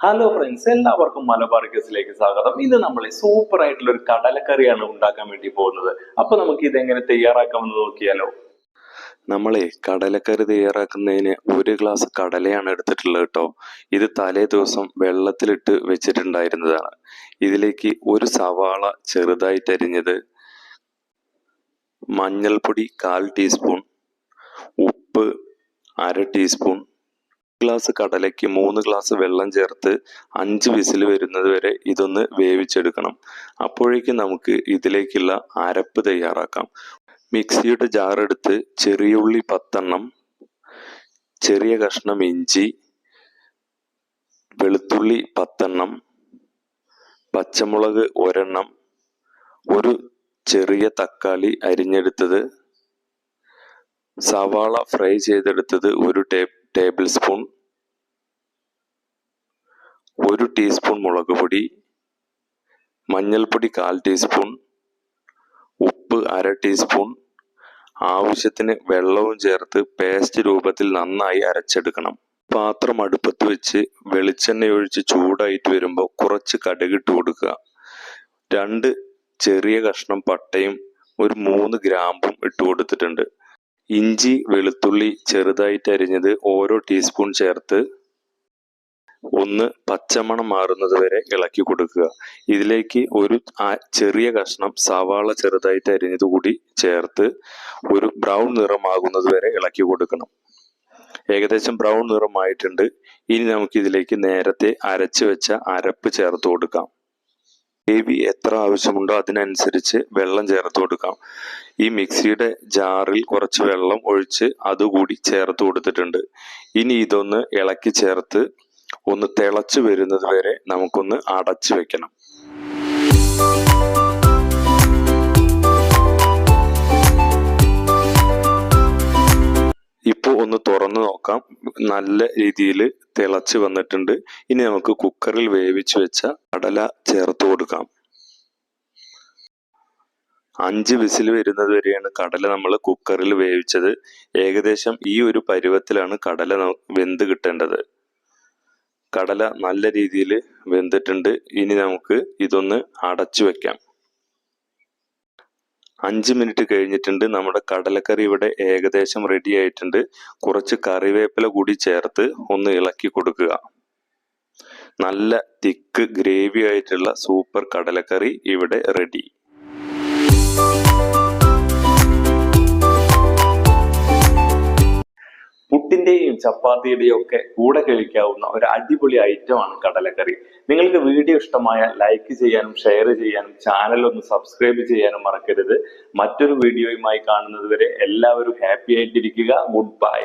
Hello friends എല്ലാവർക്കും മലബാർ കേസിലേക്ക് സ്വാഗതം. ഇന്ന് നമ്മൾ സൂപ്പർ ആയിട്ടുള്ള ഒരു കടലക്കറിയാണ് ഉണ്ടാക്കാൻ വേണ്ടി പോകുന്നത്. അപ്പൊ നമുക്ക് ഇത് എങ്ങനെ തയ്യാറാക്കാമെന്ന് നോക്കിയാലോ? നമ്മളെ കടലക്കറി തയ്യാറാക്കുന്നതിന് ഒരു ഗ്ലാസ് കടലയാണ് എടുത്തിട്ടുള്ളത് കേട്ടോ. ഇത് തലേ ദിവസം വെള്ളത്തിലിട്ട് വെച്ചിട്ടുണ്ടായിരുന്നതാണ്. ഇതിലേക്ക് ഒരു സവാള ചെറുതായി തരിഞ്ഞത് മഞ്ഞൾപ്പൊടി കാൽ ടീസ്പൂൺ ഉപ്പ് അര ടീസ്പൂൺ ഗ്ലാസ് കടലയ്ക്ക് മൂന്ന് ഗ്ലാസ് വെള്ളം ചേർത്ത് അഞ്ച് വിസിൽ വരുന്നത് വരെ ഇതൊന്ന് വേവിച്ചെടുക്കണം. അപ്പോഴേക്കും നമുക്ക് ഇതിലേക്കുള്ള അരപ്പ് തയ്യാറാക്കാം. മിക്സിയുടെ ജാറെടുത്ത് ചെറിയ ഉള്ളി പത്തെണ്ണം ചെറിയ കഷ്ണം ഇഞ്ചി വെളുത്തുള്ളി പത്തെണ്ണം പച്ചമുളക് ഒരെണ്ണം ഒരു ചെറിയ തക്കാളി അരിഞ്ഞെടുത്തത് സവാള ഫ്രൈ ചെയ്തെടുത്തത് ഒരു ടേബിൾ സ്പൂൺ ഒരു ടീസ്പൂൺ മുളക് പൊടി മഞ്ഞൾപ്പൊടി കാൽ ടീസ്പൂൺ ഉപ്പ് അര ടീസ്പൂൺ ആവശ്യത്തിന് വെള്ളവും ചേർത്ത് പേസ്റ്റ് രൂപത്തിൽ നന്നായി അരച്ചെടുക്കണം. പാത്രം അടുപ്പത്ത് വെച്ച് വെളിച്ചെണ്ണ ഒഴിച്ച് ചൂടായിട്ട് വരുമ്പോൾ കുറച്ച് കടുകിട്ട് കൊടുക്കുക. രണ്ട് ചെറിയ കഷ്ണം പട്ടയും ഒരു മൂന്ന് ഗ്രാമ്പും ഇട്ട് കൊടുത്തിട്ടുണ്ട്. ഇഞ്ചി വെളുത്തുള്ളി ചെറുതായിട്ട് അരിഞ്ഞത് ഓരോ ടീസ്പൂൺ ചേർത്ത് ഒന്ന് പച്ചമണം മാറുന്നത് വരെ ഇളക്കി കൊടുക്കുക. ഇതിലേക്ക് ഒരു ചെറിയ കഷ്ണം സവാള ചെറുതായിട്ട് അരിഞ്ഞത് കൂടി ചേർത്ത് ഒരു ബ്രൗൺ നിറമാകുന്നത് വരെ ഇളക്കി കൊടുക്കണം. ഏകദേശം ബ്രൗൺ നിറമായിട്ടുണ്ട്. ഇനി നമുക്ക് ഇതിലേക്ക് നേരത്തെ അരച്ചു വെച്ച അരപ്പ് ചേർത്ത് കൊടുക്കാം. ഗ്രേവി എത്ര ആവശ്യമുണ്ടോ അതിനനുസരിച്ച് വെള്ളം ചേർത്ത് കൊടുക്കാം. ഈ മിക്സിയുടെ ജാറിൽ കുറച്ച് വെള്ളം ഒഴിച്ച് അതുകൂടി ചേർത്ത് കൊടുത്തിട്ടുണ്ട്. ഇനി ഇതൊന്ന് ഇളക്കി ചേർത്ത് ഒന്ന് തിളച്ചു വരുന്നത് വരെ നമുക്കൊന്ന് അടച്ചു വെക്കണം. ഇപ്പോൾ ഒന്ന് തുറന്നു നോക്കാം. നല്ല രീതിയിൽ തിളച്ച് വന്നിട്ടുണ്ട്. ഇനി നമുക്ക് കുക്കറിൽ വേവിച്ച് വെച്ച കടല ചേർത്ത് കൊടുക്കാം. അഞ്ച് വിസിൽ വരുന്നത് വരെയാണ് കടല നമ്മൾ കുക്കറിൽ വേവിച്ചത്. ഏകദേശം ഈ ഒരു പരുവത്തിലാണ് കടല വെന്ത് കിട്ടേണ്ടത്. കടല നല്ല രീതിയിൽ വെന്തിട്ടുണ്ട്. ഇനി നമുക്ക് ഇതൊന്ന് അടച്ചു വെക്കാം. അഞ്ച് മിനിറ്റ് കഴിഞ്ഞിട്ടുണ്ട്. നമ്മുടെ കടലക്കറി ഇവിടെ ഏകദേശം റെഡി ആയിട്ടുണ്ട്. കുറച്ച് കറിവേപ്പില കൂടി ചേർത്ത് ഒന്ന് ഇളക്കി കൊടുക്കുക. നല്ല തിക്ക് ഗ്രേവി ആയിട്ടുള്ള സൂപ്പർ കടലക്കറി ഇവിടെ റെഡി പുട്ടിന്റെയും ചപ്പാത്തിയുടെയും ഒക്കെ കൂടെ കഴിക്കാവുന്ന ഒരു അടിപൊളി ഐറ്റമാണ് കടലക്കറി. നിങ്ങൾക്ക് വീഡിയോ ഇഷ്ടമായ ലൈക്ക് ചെയ്യാനും ഷെയർ ചെയ്യാനും ചാനൽ ഒന്ന് സബ്സ്ക്രൈബ് ചെയ്യാനും മറക്കരുത്. മറ്റൊരു വീഡിയോയുമായി കാണുന്നത് വരെ എല്ലാവരും ഹാപ്പി ആയിട്ടിരിക്കുക. Good bye